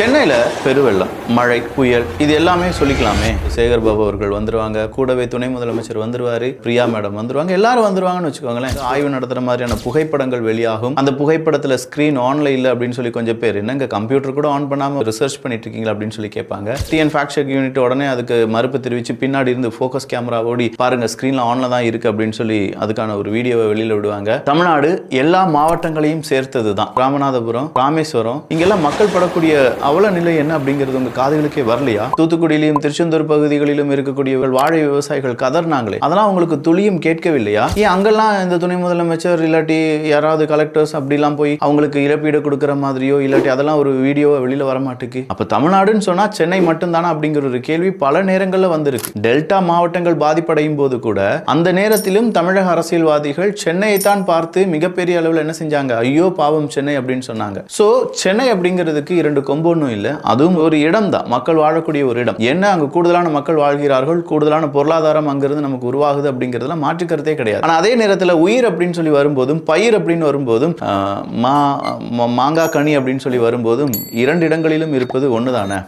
சென்னையில் பெருவெள்ளம் மழை புயல் இது எல்லாமே சொல்லிக்கலாமே. சேகர் பாபு அவர்கள் வந்துருவாங்க. கூடவே துணை முதலமைச்சர் வந்துருவாரு. பிரியா மேடம் வந்துருவாங்க. எல்லாரும் வந்துருவாங்கன்னு வச்சுக்கோங்களேன். ஆய்வு நடத்துற மாதிரியான புகைப்படங்கள் வெளியாகும். அந்த புகைப்படத்தில் ஸ்க்ரீன் ஆன்ல இல்லை அப்படின்னு சொல்லி கொஞ்சம் பேர் என்னங்க கம்ப்யூட்டர் கூட ஆன் பண்ணாமல் ரிசர்ச் பண்ணிட்டு இருக்கீங்களா அப்படின்னு சொல்லி கேட்பாங்க. டிஎன் ஃபேக்ட் செக் யூனிட் உடனே அதுக்கு மறுப்பு தெரிவித்து பின்னாடி இருந்து ஃபோக்கஸ் கேமரா ஓடி பாருங்க ஸ்க்ரீனில் ஆன்ல தான் இருக்கு அப்படின்னு சொல்லி அதுக்கான ஒரு வீடியோவை வெளியில் விடுவாங்க. தமிழ்நாடு எல்லா மாவட்டங்களையும் சேர்த்தது தான் ராமநாதபுரம் ராமேஸ்வரம் இங்கெல்லாம் மக்கள் படக்கூடிய அவல நிலை என்ன அப்படிங்கிறது உங்க காதுகளுக்கே வரலையா? தூத்துக்குடியிலும் திருச்செந்தூர் பகுதிகளிலும் இருக்கக்கூடியவர்கள் வாழை விவசாயிகள் கதர்னாங்களே அதெல்லாம் உங்களுக்கு துளியும் கேட்கவில்லையா? ஏன் அங்கெல்லாம் இந்த துணை முதலமைச்சர் இல்லாட்டி யாராவது கலெக்டர்ஸ் அப்படிலாம் போய் அவங்களுக்கு இழப்பீடு கொடுக்குற மாதிரியோ இல்லாட்டி அதெல்லாம் ஒரு வீடியோவை வெளியில வர அப்ப தமிழ்நாடுன்னு சொன்னா சென்னை மட்டும்தானா அப்படிங்கிற ஒரு கேள்வி பல நேரங்களில் வந்திருக்கு. டெல்டா மாவட்டங்கள் பாதிப்படையும் போது கூட அந்த நேரத்திலும் தமிழக அரசியல்வாதிகள் சென்னையை தான் பார்த்து மிகப்பெரிய அளவில் என்ன செஞ்சாங்க? ஐயோ பாவம் சென்னை அப்படின்னு சொன்னாங்க. சோ சென்னை அப்படிங்கிறதுக்கு இரண்டு ஒன்றும் இல்லை. அதுவும் ஒரு இடம் தான் மக்கள் வாழக்கூடிய ஒரு இடம். என்ன அங்கே கூடுதலான மக்கள் வாழ்கிறார்கள்? கூடுதலான பொருளாதாரம் அங்கிருந்து நமக்கு உருவாகுது அப்படிங்கிறதுல மாற்று கருத்தே கிடையாது. ஆனால் அதே நேரத்தில் உயிர் அப்படின்னு சொல்லி வரும்போதும் பயிர் அப்படின்னு வரும்போதும் மா மாங்காய் கனி அப்படின்னு சொல்லி வரும்போதும் இரண்டு இடங்களிலும் இருப்பது ஒண்ணுதானே?